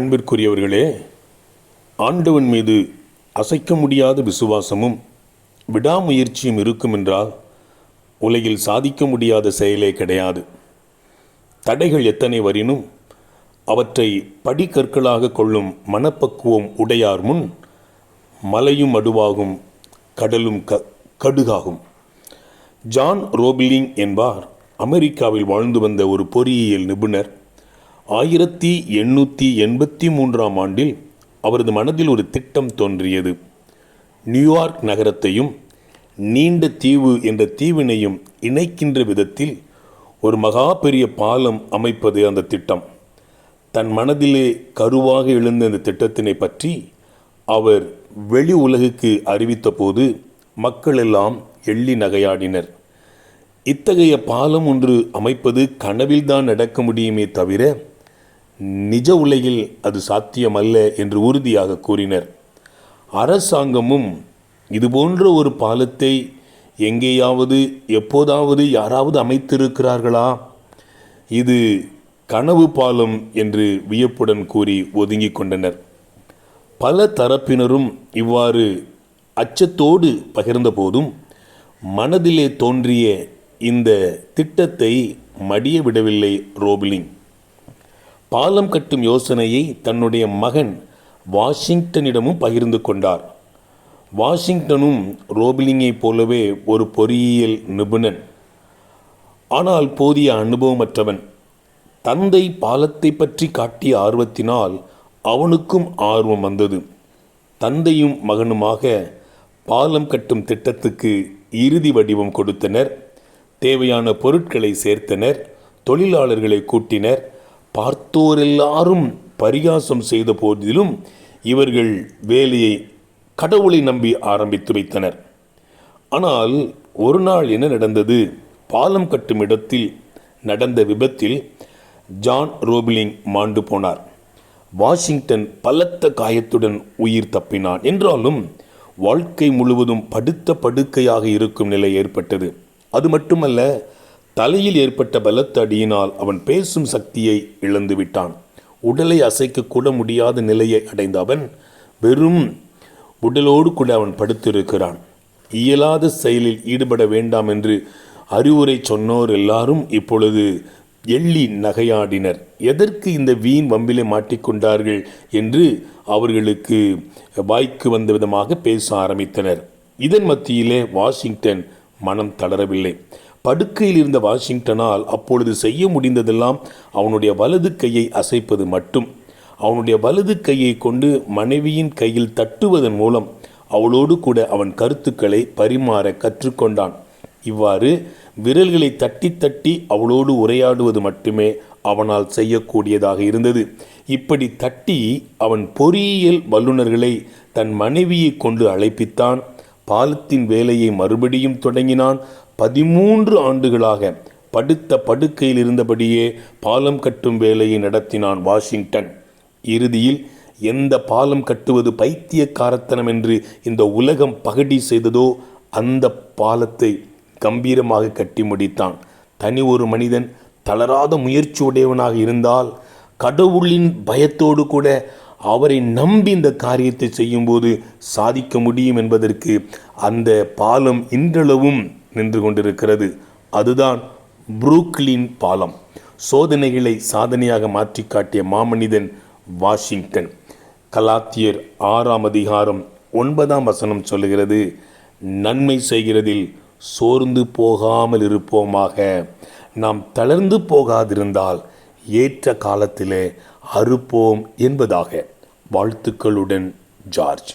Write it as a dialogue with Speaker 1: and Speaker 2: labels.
Speaker 1: அன்பிற்குரியவர்களே ஆண்டவன் மீது அசைக்க முடியாத விசுவாசமும் விடாமுயற்சியும் இருக்கும் என்றால் உலகில் சாதிக்க முடியாத செயலே கிடையாது. தடைகள் எத்தனை வரினும் அவற்றை படிக்கற்களாக கொள்ளும் மனப்பக்குவம் உடையார் முன் மலையும் அடுவாகும் கடலும் க கடுகாகும். ஜான் ரோபிலிங் என்பார் அமெரிக்காவில் வாழ்ந்து வந்த ஒரு பொறியியல் நிபுணர் ஆயிரத்தி எண்ணூற்றி எண்பத்தி மூன்றாம் ஆண்டில் அவரது மனதில் ஒரு திட்டம் தோன்றியது. நியூயார்க் நகரத்தையும் நீண்ட தீவு என்ற தீவினையும் இணைக்கின்ற விதத்தில் ஒரு மகா பெரிய பாலம் அமைப்பது அந்த திட்டம். தன் மனதிலே கருவாக எழுந்த இந்த திட்டத்தினை பற்றி அவர் வெளி உலகுக்கு அறிவித்தபோது மக்களெல்லாம் எள்ளி நகையாடினர். இத்தகைய பாலம் ஒன்று அமைப்பது கனவில்தான் நடக்க முடியுமே தவிர நிஜ உலகில் அது சாத்தியமல்ல என்று உறுதியாக கூறினர். அரசாங்கமும் இதுபோன்ற ஒரு பாலத்தை எங்கேயாவது எப்போதாவது யாராவது அமைத்திருக்கிறார்களா? இது கனவு பாலம் என்று வியப்புடன் கூறி ஒதுங்கிக் கொண்டனர். பல தரப்பினரும் இவ்வாறு அச்சத்தோடு பகிர்ந்தபோதும் மனதிலே தோன்றிய இந்த திட்டத்தை மடிய விடவில்லை ரோபிலிங் பாலம் கட்டும் யோசனையை தன்னுடைய மகன் வாஷிங்டனிடமும் பகிர்ந்து கொண்டார். வாஷிங்டனும் ரோபிலிங்கை போலவே ஒரு பொறியியல் நிபுணன். ஆனால் போதிய அனுபவமற்றவன். தந்தை பாலத்தை பற்றி காட்டிய ஆர்வத்தினால் அவனுக்கும் ஆர்வம் வந்தது. தந்தையும் மகனுமாக பாலம் கட்டும் திட்டத்துக்கு இறுதி வடிவம் கொடுத்தனர். தேவையான பொருட்களை சேர்த்தனர். தொழிலாளர்களை கூட்டினர். பார்த்தோரெல்லாரும் பரிகாசம் செய்த போதிலும் இவர்கள் வேலையை கடவுளை நம்பி ஆரம்பித்து வைத்தனர். ஆனால் ஒரு நாள் என்ன நடந்தது? பாலம் கட்டும் இடத்தில் நடந்த விபத்தில் ஜான் ரோபிலிங் மாண்டு போனார். வாஷிங்டன் பலத்த காயத்துடன் உயிர் தப்பினான். என்றாலும் வாழ்க்கை முழுவதும் படுத்த படுக்கையாக இருக்கும் நிலை ஏற்பட்டது. அது மட்டுமல்ல தலையில் ஏற்பட்ட பலத்த அடியினால் அவன் பேசும் சக்தியை இழந்து விட்டான் உடலை அசைக்க கூட முடியாத நிலையை அடைந்த அவன் வெறும் உடலோடு கூட அவன் படுத்திருக்கிறான். இயலாத செயலில் ஈடுபட வேண்டாம் என்று அறிவுரை சொன்னோர் எல்லாரும் இப்பொழுது எள்ளி நகையாடினர். எதற்கு இந்த வீண் வம்பிலே மாட்டிக்கொண்டார்கள் என்று அவர்களுக்கு வாய்க்கு வந்த விதமாக பேச ஆரம்பித்தனர். இதன் மத்தியிலே வாஷிங்டன் மனம் தளரவில்லை. படுக்கையில் இருந்த வாஷிங்டனால் அப்பொழுது செய்ய முடிந்ததெல்லாம் அவனுடைய வலது கையை அசைப்பது மட்டும். அவனுடைய வலது கையை கொண்டு மனைவியின் கையில் தட்டுவதன் மூலம் அவளோடு கூட அவன் கருத்துக்களை பரிமாற கற்றுக்கொண்டான். இவ்வாறு விரல்களை தட்டி தட்டி அவளோடு உரையாடுவது மட்டுமே அவனால் செய்யக்கூடியதாக இருந்தது. இப்படி தட்டி அவன் பொறியியல் வல்லுநர்களை தன் மனைவியை கொண்டு அழைப்பித்தான். பாலத்தின் வேலையை மறுபடியும் தொடங்கினான். பதிமூன்று ஆண்டுகளாக படுத்த படுக்கையில் இருந்தபடியே பாலம் கட்டும் வேலையை நடத்தினான் வாஷிங்டன். இறுதியில் எந்த பாலம் கட்டுவது பைத்தியக்காரத்தனம் என்று இந்த உலகம் பகடி செய்ததோ அந்த பாலத்தை கம்பீரமாக கட்டி முடித்தான். தனி ஒரு மனிதன் தளராத முயற்சி உடையவனாக இருந்தால் கடவுளின் பயத்தோடு கூட அவரை நம்பி இந்த காரியத்தை செய்யும்போது சாதிக்க முடியும் என்பதற்கு அந்த பாலம் இன்றளவும் நின்று கொண்டிருக்கிறது அதுதான் புரூக்லின் பாலம். சோதனைகளை சாதனையாக மாற்றி காட்டிய மாமனிதன் வாஷிங்டன். கலாத்தியர் ஆறாம் அதிகாரம் ஒன்பதாம் வசனம் சொல்லுகிறது நன்மை செய்கிறதில் சோர்ந்து போகாமல் இருப்போமாக. நாம் தளர்ந்து போகாதிருந்தால் ஏற்ற காலத்திலே அறுப்போம் என்பதாக. வாழ்த்துக்களுடன் ஜார்ஜ்.